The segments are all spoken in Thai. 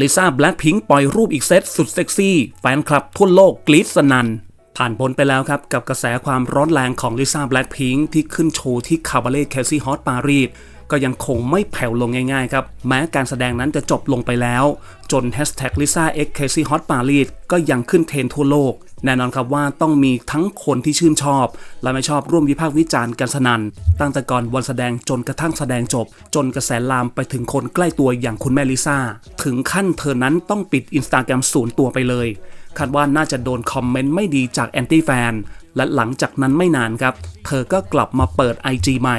ลิซ่าแบล็คพิงค์ปล่อยรูปอีกเซตสุดเซ็กซี่ แฟนคลับทั่วโลกกรี๊ดสนันผ่านพ้นไปแล้วครับ กับกระแสความร้อนแรงของลิซ่าแบล็คพิงค์ที่ขึ้นโชว์ที่คาบาเล่แคซี่ฮอตปารีส ก็ยังคงไม่แผ่วลงง่ายๆครับ แม้การแสดงนั้นจะจบลงไปแล้ว จนแฮชแท็กลิซ่าเอ็กเคซี่ฮอตปารีสก็ยังขึ้นเทรนทั่วโลก แน่นอนครับว่าต้องมีทั้งคนที่ชื่นชอบ และไม่ชอบร่วมวิพากษ์วิจารณ์กันสนั่นตั้งแต่ก่อนวันแสดงจนกระทั่งแสดงจบ จนกระแสลามไปถึงคนใกล้ตัวอย่างคุณแม่ลิซ่าถึงขั้นเธอนั้นต้องปิดอินสตาแกรมศูนย์ตัวไปเลยคาดว่าน่าจะโดนคอมเมนต์ไม่ดีจากแอนตี้แฟน และหลังจากนั้นไม่นานครับ เธอก็กลับมาเปิด IG ใหม่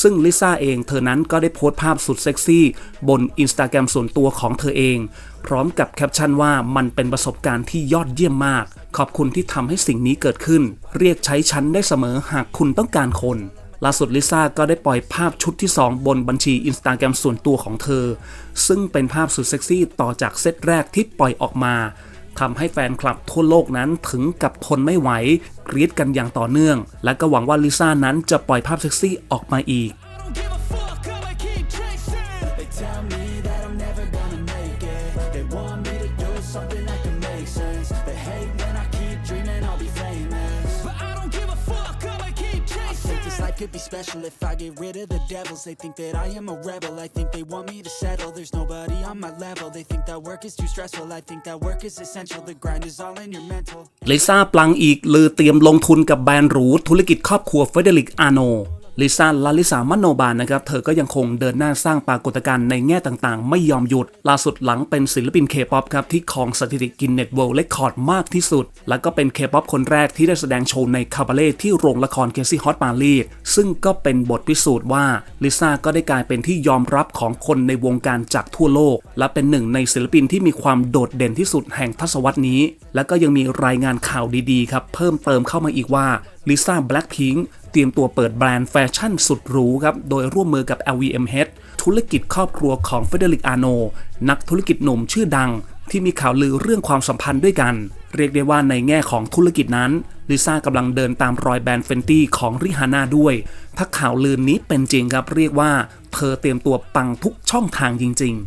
ซึ่งลิซ่าเองเธอนั้นก็ได้โพสต์ภาพสุดเซ็กซี่ บนอินสตาแกรมส่วนตัวของเธอเอง พร้อมกับแคปชั่นว่ามันเป็นประสบการณ์ที่ยอดเยี่ยมมาก ขอบคุณที่ทำให้สิ่งนี้เกิดขึ้น เรียกใช้ฉันได้เสมอหากคุณต้องการคนล่าสุดลิซ่าก็ได้ปล่อยภาพชุดที่ 2 บนบัญชีอินสตาแกรมส่วนตัวของเธอ ซึ่งเป็นภาพสุดเซ็กซี่ต่อจากเซตแรกที่ปล่อยออกมา ทำให้แฟนคลับทั่วโลกนั้นถึงกับทนไม่ไหวกรี๊ดกันอย่างต่อเนื่อง และก็หวังว่าลิซ่านั้นจะปล่อยภาพเซ็กซี่ออกมาอีก could be special if I get rid of the devils. They think that I am a rebel. I think they want me to settle. There's nobody on my level. They think that work is too stressful. I think that work is essential. The grind is all in your mental. ลิซ่าปลังอีกลือเตรียมลงทุนกับแบรนด์หรูธุรกิจครอบครัวเฟเดริกอาโน ลิซ่าลาลิสามโนบานนะครับ เธอก็ยังคงเดินหน้าสร้างปรากฏการณ์ในแง่ต่างๆ ไม่ยอมหยุด ล่าสุดหลังเป็นศิลปินเคป๊อปครับ ที่ครองสถิติกินเน็ตเวิลด์เรคคอร์ดมากที่สุด แล้วก็เป็นเคป๊อปคนแรกที่ได้แสดงโชว์ในคาบาเล่ที่โรงละครเคซี่ฮอตปารีสซึ่งก็เป็นบทพิสูจน์ว่าลิซ่าก็ได้กลายเป็นที่ยอมรับของคนในวงการจากทั่วโลก และเป็นหนึ่งในศิลปินที่มีความโดดเด่นที่สุดแห่งทศวรรษนี้ และก็ยังมีรายงานข่าวดีๆครับเพิ่มเติมเข้ามาอีกว่าลิซ่าแบล็ k พิง ตรียมตัวเปิดแบรนด์แฟชั่นสุดหรูครับ โดยร่วมมือกับ LVMH ธุรกิจครอบครัวของเฟเดริกอาโน นักธุรกิจหนุ่มชื่อดัง ที่มีข่าวลือเรื่องความสัมพันธ์ด้วยกัน เรียกได้ว่าในแง่ของธุรกิจนั้นลิซ่ากำลังเดินตามรอยแบรนด์เฟนตี้ของริฮาน่าด้วย ถ้าข่าวลือนี้เป็นจริงครับเรียกว่า เธอเตรียมตัวปังทุกช่องทางจริง ๆ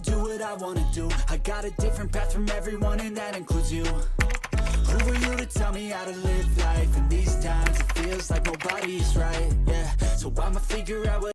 I'll do what I wanna do. I got a different path from everyone, and that includes you. Who are you to tell me how to live life? In these times, it feels like nobody's right. Yeah, so I'ma figure out what.